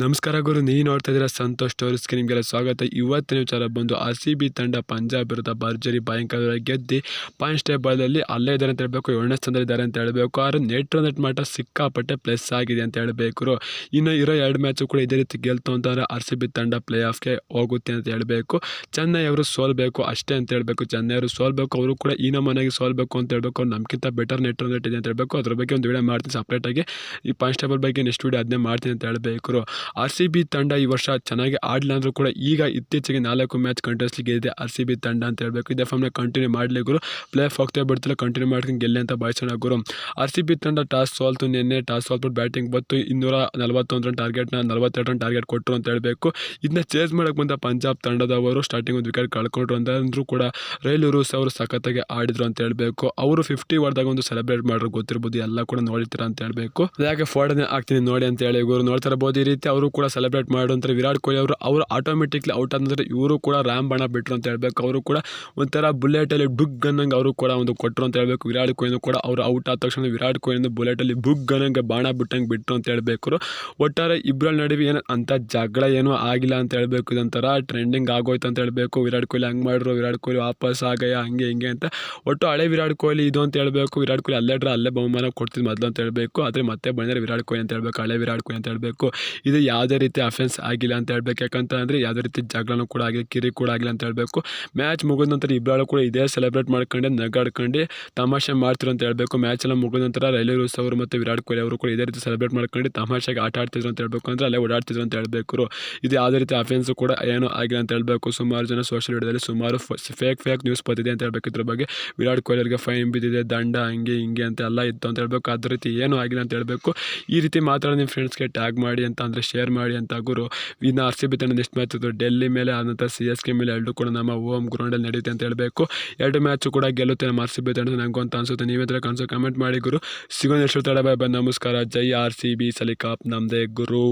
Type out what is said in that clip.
ನಮಸ್ಕಾರ ಗುರು, ನೀವು ನೋಡ್ತಾ ಇದ್ದೀರಾ ಸಂತೋಷ್ ಟೋರಿಸ್ಗೆ ನಿಮಗೆಲ್ಲ ಸ್ವಾಗತ. ಇವತ್ತಿನ ವಿಚಾರ ಬಂದು ಆರ್ ಸಿ ಬಿ ತಂಡ ಪಂಜಾಬ್ ವಿರುದ್ಧ ಭರ್ಜರಿ ಭಯಂಕರ ಗೆದ್ದು ಪಾಯಿಂಟ್ಸ್ ಟೇಬಲಲ್ಲಿ ಅಲ್ಲೇ ಇದ್ದಾರೆ ಅಂತ ಹೇಳಬೇಕು, ಏಳನೇ ಸ್ಥಾನದಲ್ಲಿದ್ದಾರೆ ಅಂತ ಹೇಳಬೇಕು. ಆದ್ರೆ ನೆಟ್ ರನ್ ಮಾಟ ಸಿಕ್ಕಾಪಟ್ಟೆ ಪ್ಲಸ್ ಆಗಿದೆ ಅಂತ ಹೇಳಬೇಕು ಇನ್ನು ಇರೋ ಎರಡು ಮ್ಯಾಚು ಕೂಡ ಇದೇ ರೀತಿ ಗೆಲ್ತು ಅಂತಂದರೆ ಆರ್ ಸಿ ಬಿ ತಂಡ ಪ್ಲೇ ಆಫ್ಗೆ ಹೋಗುತ್ತೆ ಅಂತ ಹೇಳಬೇಕು. ಚೆನ್ನೈ ಅವರು ಸೋಲ್ಬೇಕು ಅಷ್ಟೇ ಅಂತ ಹೇಳಬೇಕು. ಚೆನ್ನೈ ಅವರು ಸೋಲ್ಬೇಕು, ಅವರು ಕೂಡ ಈ ನಮ್ಮನೆಗೆ ಸೋಲ್ಬೇಕು ಅಂತ ಹೇಳಬೇಕು. ಅವ್ರು ನಮ್ಗಿಂತ ಬೆಟರ್ ನೆಟ್ ಇದೆ ಅಂತ ಹೇಳಬೇಕು. ಅದ್ರ ಬಗ್ಗೆ ಒಂದು ವಿಡಿಯೋ ಮಾಡ್ತೀನಿ ಸಪ್ರೇಟಾಗಿ ಈ ಪಾಯಿಂಟ್ಸ್ ಟೇಬಲ್ ಬಗ್ಗೆ ನೆಕ್ಸ್ಟ್ ವಿಡಿಯೋ ಅದನ್ನೇ ಮಾಡ್ತೀನಿ ಅಂತ ಹೇಳಬೇಕು ಆರ್ ಸಿ ಬಿ ತಂಡ ಈ ವರ್ಷ ಚೆನ್ನಾಗಿ ಆಡಲಿಲ್ಲ ಅಂದರೂ ಕೂಡ ಈಗ ಇತ್ತೀಚೆಗೆ ನಾಲ್ಕು ಮ್ಯಾಚ್ ಕಂಟಿನ್ಯೂಸ್ಲಿ ಗೆದ್ದಿದೆ ಆರ್ ಸಿ ಬಿ ತಂಡ ಅಂತ ಹೇಳಬೇಕು. ಇದೇ ಫಾರ್ಮ್ನ ಕಂಟಿನ್ಯೂ ಮಾಡಲಿ ಗುರು. ಪ್ಲೇ ಆಫ್ ಹೋಗ್ತಾ ಬಿಡ್ತಿಲ್ಲ ಕಂಟಿನ್ಯೂ ಮಾಡ್ಕೊಂಡು ಗೆಲ್ಲಿ ಅಂತ ಭಾವಿಸೋಣ ಗುರು. ಆರ್ ಸಿ ಬಿ ತಂಡ ಟಾಸ್ ಸೋಲ್ತು, ನಿನ್ನೆ ಟಾಸ್ ಸೋಲ್ಬಿಟ್ಟು ಬ್ಯಾಟಿಂಗ್ ಬಂತು. ಇನ್ನೂರ ನಲ್ವತ್ತೊಂದು ರನ್ ಟಾರ್ಗೆಟ್ನ ನಲವತ್ತೆರಡು ರನ್ ಟಾರ್ಗೆಟ್ ಕೊಟ್ಟರು ಅಂತ ಹೇಳಬೇಕು. ಇದನ್ನ ಚೇಸ್ ಮಾಡೋಕ್ಕೆ ಬಂದ ಪಂಜಾಬ್ ತಂಡದವರು ಸ್ಟಾರ್ಟಿಂಗ್ ಒಂದು ವಿಕೆಟ್ ಕಳ್ಕೊಂಡ್ರು ಅಂತ ಕೂಡ ರೈಲು ರೂಸ್ ಅವರು ಸಖತ್ತಾಗಿ ಆಡಿದ್ರು ಅಂತ ಹೇಳಬೇಕು. ಅವರು ಫಿಫ್ಟಿ ಹೊಡೆದಾಗ ಒಂದು ಸೆಲೆಬ್ರೇಟ್ ಮಾಡ್ರು ಗೊತ್ತಿರ್ಬೋದು, ಎಲ್ಲ ಕೂಡ ನೋಡಿರ್ತೀರ ಅಂತ ಹೇಳಬೇಕು. ಯಾಕೆ ಫೋರ್ಡನ್ನೇ ಆಗ್ತೀನಿ ನೋಡಿ ಅಂತ ಹೇಳಿ ಗುರು. ನೋಡ್ತಾ ಇರ್ಬೋದು ಈ ರೀತಿ ಅವರು ಕೂಡ ಸೆಲೆಬ್ರೇಟ್ ಮಾಡುವಂತಾರೆ ವಿರಾಟ್ ಕೊಹ್ಲಿ ಅವರು ಅವರು ಆಟೋಮೆಟಿಕ್ಲಿ ಔಟ್ ಆದ್ರೆ ಇವರು ಕೂಡ ರ್ಯಾಮ್ ಬಣ್ಣ ಬಿಟ್ಟರು ಅಂತ ಹೇಳಬೇಕು. ಅವರು ಕೂಡ ಒಂಥರ ಬುಲೆಟಲ್ಲಿ ಡುಗ್ ಅನ್ನಂಗೆ ಅವರು ಕೂಡ ಒಂದು ಕೊಟ್ಟರು ಅಂತ ಹೇಳಬೇಕು. ವಿರಾಟ್ ಕೊಹ್ಲಿ ಕೂಡ ಅವರು ಔಟ್ ಆದ ತಕ್ಷಣ ವಿರಾಟ್ ಕೊಹ್ಲಿ ಬುಲೆಟಲ್ಲಿ ಬುಗ್ ಅನ್ನಂಗೆ ಬಾಣ ಬಿಟ್ಟಂಗೆ ಬಿಟ್ಟರು ಅಂತ ಹೇಳಬೇಕು ಒಟ್ಟಾರೆ ಇಬ್ಬರಲ್ಲಿ ನಡುವೆ ಏನು ಅಂಥ ಜಗಳ ಏನೂ ಆಗಿಲ್ಲ ಅಂತ ಹೇಳಬೇಕು. ಇದೊಂಥರ ಟ್ರೆಂಡಿಂಗ್ ಆಗೋಯ್ತು ಅಂತ ಹೇಳಬೇಕು. ವಿರಾಟ್ ಕೊಹ್ಲಿ ಹಂಗೆ ಮಾಡಿದ್ರು, ವಿರಾಟ್ ಕೊಹ್ಲಿ ವಾಪಸ್ ಆಗಯ್ಯ, ಹಂಗೆ ಹಿಂಗೆ ಅಂತ. ಒಟ್ಟು ಹಳೆ ವಿರಾಟ್ ಕೊಹ್ಲಿ ಇದು ಅಂತ ಹೇಳಬೇಕು. ವಿರಾಟ್ ಕೊಹ್ಲಿ ಅಲ್ಲೇ ಇಡ್ರೆ ಅಲ್ಲೇ ಬಹುಮಾನ ಕೊಡ್ತಿದ್ದು ಮೊದಲು ಅಂತ ಹೇಳಬೇಕು. ಆದರೆ ಮತ್ತೆ ಬಂದರೆ ವಿರಾಟ್ ಕೊಹ್ಲಿ ಅಂತ ಹೇಳಬೇಕು. ಹಳೆ ವಿರಾಟ್ ಕೊಹ್ಲಿ ಅಂತ ಹೇಳಬೇಕು. ಇದು ಯಾವುದೇ ರೀತಿ ಅಫೆನ್ಸ್ ಆಗಿಲ್ಲ ಅಂತ ಹೇಳ್ಬೇಕು. ಯಾಕಂತ ಅಂದರೆ ಯಾವುದೇ ರೀತಿ ಜಗಳನೂ ಕೂಡ ಆಗಿದೆ ಕಿರಿ ಕೂಡ ಆಗಿಲ್ಲ ಅಂತ ಹೇಳಬೇಕು. ಮ್ಯಾಚ್ ಮುಗಿದ ನಂತರ ಇಬ್ಬರು ಕೂಡ ಇದೇ ಸೆಲೆಬ್ರೇಟ್ ಮಾಡ್ಕೊಂಡು, ನಗಾಡ್ಕೊಂಡು, ತಮಾಷೆ ಮಾಡ್ತಿರು ಅಂತ ಹೇಳಬೇಕು. ಮ್ಯಾಚ್ ಎಲ್ಲ ಮುಗಿದ ನಂತರ ರೈಲ್ವೆ ರೂಸ್ ಅವರು ಮತ್ತು ವಿರಾಟ್ ಕೊಹ್ಲಿ ಅವರು ಕೂಡ ಇದೇ ರೀತಿ ಸೆಲೆಬ್ರೇಟ್ ಮಾಡ್ಕೊಂಡು, ತಮಾಷೆಗೆ ಆಟ ಆಡ್ತಿದ್ರು ಅಂತ ಹೇಳಬೇಕು ಅಂದರೆ ಅಲ್ಲೇ ಓಡಾಡ್ತಿದ್ರು ಅಂತ ಹೇಳಬೇಕು. ಇದು ಯಾವುದೇ ರೀತಿ ಅಫೆನ್ಸ್ ಕೂಡ ಏನು ಆಗಿಲ್ಲ ಅಂತ ಹೇಳಬೇಕು. ಸುಮಾರು ಜನ ಸೋಷಿಯಲ್ ಮೀಡಿಯಾದಲ್ಲಿ ಸುಮಾರು ಫೇಕ್ ಫೇಕ್ ನ್ಯೂಸ್ ಬಂದಿದೆ ಅಂತ ಹೇಳಬೇಕು. ಇದ್ರ ಬಗ್ಗೆ ವಿರಾಟ್ ಕೊಹ್ಲಿ ಅವರಿಗೆ ಫೈನ್ ಬಿದ್ದಿದೆ, ದಂಡ ಹಂಗೆ ಹಿಂಗೆ ಅಂತ ಎಲ್ಲ ಇತ್ತು ಅಂತ ಹೇಳಬೇಕು. ಅದೇ ರೀತಿ ಏನೂ ಆಗಿಲ್ಲ ಅಂತ ಹೇಳಬೇಕು. ಈ ರೀತಿ ಮಾತ್ರ ನಿಮ್ಮ ಫ್ರೆಂಡ್ಸ್ಗೆ ಟ್ಯಾಗ್ ಮಾಡಿ ಅಂತ ಅಂದರೆ ಶೇರ್ ಮಾಡಿ ಅಂತ ಗುರು. ಇನ್ನು ಆರ್ ಸಿ ಬಿ ತಂಡ ನೆಕ್ಸ್ಟ್ ಮ್ಯಾಚ್ ಡೆಲ್ಲಿ ಮೇಲೆ ಆದಂಥ ಸಿ ಎಸ್ ಕೆ ಮೇಲೆ, ಎರಡು ಕೂಡ ನಮ್ಮ ಓಮ್ ಗ್ರೌಂಡಲ್ಲಿ ನಡೆಯುತ್ತೆ ಅಂತ ಹೇಳಬೇಕು. ಎರಡು ಮ್ಯಾಚು ಕೂಡ ಗೆಲ್ಲುತ್ತೆ ನಮ್ಮ ಆರ್ ಸಿ ಬಿ ತಂಡ ನನಗೂ ಅಂತ ಅನ್ಸುತ್ತೆ. ನೀವೇತರ ಕನಸು ಕಮೆಂಟ್ ಮಾಡಿ ಗುರು. ಸಿಗೋ ನೆಕ್ಸ್ಟ್ ತಡ ಬಾಯ್ ನಮಸ್ಕಾರ. ಜೈ ಆರ್ ಸಿ ಬಿ ಸಲಿಕಾಪ್ ನಮ್ಮದೇ ಗುರು.